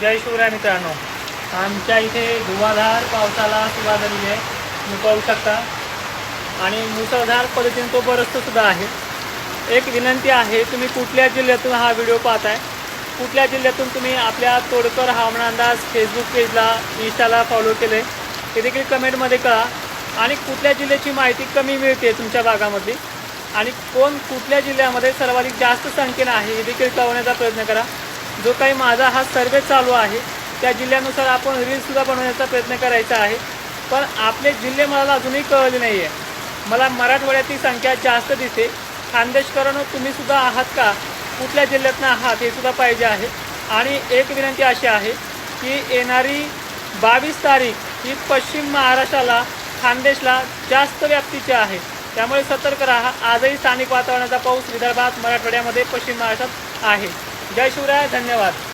जय शिवराय मित्रांनो. आमच्या इथे धुवाधार पावसाला सुरुवात झालेली आहे. तुम्ही पाहू शकता. आणि मुसळधार पद्धतीने तो बरसतोसुद्धा आहे. एक विनंती आहे तुम्ही कुठल्या जिल्ह्यातून हा व्हिडिओ पाहताय? कुठल्या जिल्ह्यातून तुम्ही आपल्या तोडकर हवामान अंदाज फेसबुक पेजला इन्स्टाला फॉलो केले? ते देखील कमेंटमध्ये कळा. आणि कुठल्या जिल्ह्याची माहिती कमी मिळते तुमच्या भागामधली? आणि कोण कुठल्या जिल्ह्यामध्ये सर्वाधिक जास्त संख्येनं आहे हे देखील कळवण्याचा प्रयत्न करा. जो काही माझा हा सर्वे चालू आहे त्या जिल्ह्यानुसार आपण रीलसुद्धा बनवण्याचा प्रयत्न करायचा आहे. पण आपले जिल्हे मला अजूनही कळले नाही आहे मला मराठवाड्यातील संख्या जास्त दिसते. खानदेशकरांनो तुम्ही सुद्धा आहात का? कुठल्या जिल्ह्यातनं आहात हे सुद्धा पाहिजे आहे. आणि एक विनंती अशी आहे की येणारी बावीस तारीख ही पश्चिम महाराष्ट्राला खानदेशला जास्त व्याप्तीची आहे. त्यामुळे सतर्क राहा. आजही स्थानिक वातावरणाचा पाऊस विदर्भात मराठवाड्यामध्ये पश्चिम महाराष्ट्रात आहे. जय शिवराय धन्यवाद.